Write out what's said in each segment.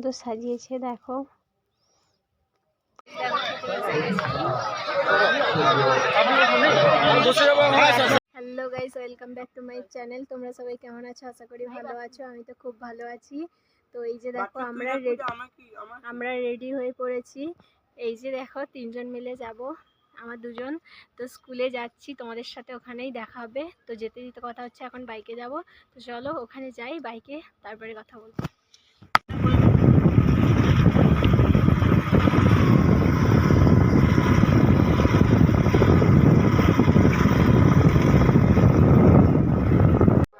সুন্দর সাজিয়েছে দেখো। Hello guys welcome back to my channel তোমরা সবাই কেমন আছো? আশা করি ভালো আছো। আমি তো খুব ভালো আছি। তো এই যে দেখো আমরা রেডি আমরা রেডি হয়ে পড়েছি। এই যে দেখো তিনজন মিলে যাব আমার দুজন। তো স্কুলে যাচ্ছি তোমাদের সাথে ওখানেই দেখা হবে। তো যেতে যেতে কথা হচ্ছে এখন বাইকে যাব। তো চলো ওখানে যাই বাইকে তারপরে কথা বলব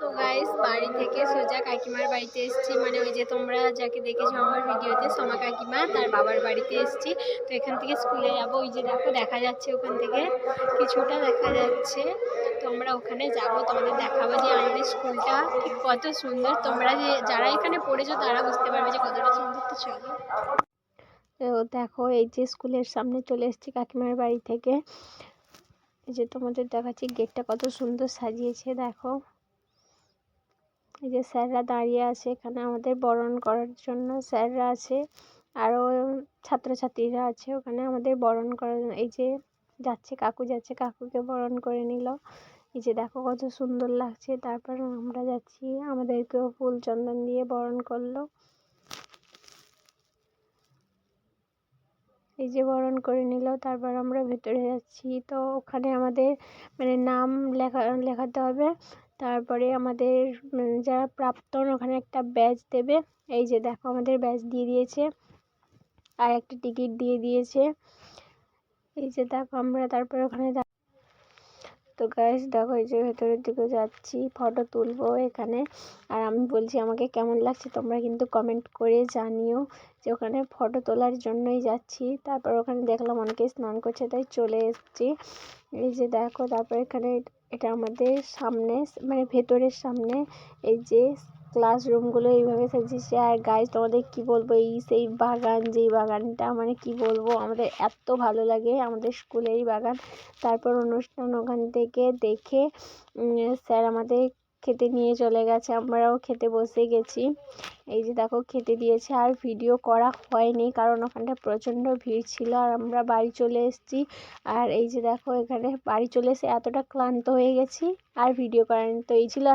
তো গাইস বাড়ি থেকে সোজা কাকিমার বাড়িতে এসেছি। মানে ওই যে তোমরা যাকে দেখেছ আমার ভিডিওতে, সোমা কাকিমা, তার বাবার বাড়িতে এসেছি। তো এখান থেকে স্কুলে যাব। ওই যে দেখো, দেখা যাচ্ছে ওখান থেকে। কিছুটা দেখা যাচ্ছে। তো আমরা ওখানে যাব। তোমাদের দেখাবো যে আমাদের স্কুলটা ঠিক কত সুন্দর। তোমরা যে, যারা এখানে পড়েছো, তারা বুঝতে পারবে যে কতটা সুন্দর। তো চলো। তো দেখো, এই যে স্কুলের সামনে চলে এসেছি কাকিমার বাড়ি থেকে। এই যে তোমাদের দেখাচ্ছি গেটটা কত সুন্দর সাজিয়েছে, দেখো। এই যে স্যাররা দাঁড়িয়ে আছে এখানে আমাদের বরণ করার জন্য, স্যাররা আছে আরও ছাত্রছাত্রীরা আছে ওখানে আমাদের বরণ করার এই যে যাচ্ছে, কাকু যাচ্ছে, কাকুকে বরণ করে নিল। এই যে দেখো কত সুন্দর লাগছে। তারপর আমরা যাচ্ছি, আমাদেরকেও ফুল চন্দন দিয়ে বরণ করল। এই যে বরণ করে নিল, তারপর আমরা ভেতরে যাচ্ছি। তো ওখানে আমাদের মানে নাম লেখা, লেখাতে হবে। তারপরে আমাদের যারা প্রাক্তন ওখানে একটা ব্যাজ দেবে, এই যে দেখো আমাদের ব্যাজ দিয়ে দিয়েছে, আর একটা টিকিট দিয়ে দিয়েছে, এই যে দেখো আমরা তারপরে ওখানে তো গাইস দেখো এই যে ভেতরের দিকে যাচ্ছি ফটো তুলবো এখানে, আর আমি বলছি আমাকে কেমন লাগছে তোমরা কিন্তু কমেন্ট করে জানিও যে ওখানে ফটো তোলার জন্যই যাচ্ছি, তারপর ওখানে দেখলাম অনেকে স্নান করছে তাই চলে এসেছি, এই যে দেখো তারপর এখানে এটা আমাদের সামনে মানে ভেতরের সামনে, এই যে ক্লাসরুমগুলো এইভাবে সাজিয়েছে। আর গাইজ তোমাদের কি বলব? এই সেই বাগান, যেই বাগানটা মানে কি বলব? আমাদের এত ভালো লাগে আমাদের স্কুলের এই বাগান। তারপর অনুষ্ঠান ওখান থেকে দেখে স্যার আমাদের খেতে নিয়ে চলে গেছে, আমরাও খেতে বসে গেছি। এই যে দেখো, খেতে দিয়েছে, আর ভিডিও করা হয়নি কারণ ওখানটা প্রচণ্ড ভিড় ছিল আর আমরা বাড়ি চলে এসেছি। আর এই যে দেখো, এখানে বাড়ি চলে এসে এতটা ক্লান্ত হয়ে গেছি, আর ভিডিও করেন তো এই ছিল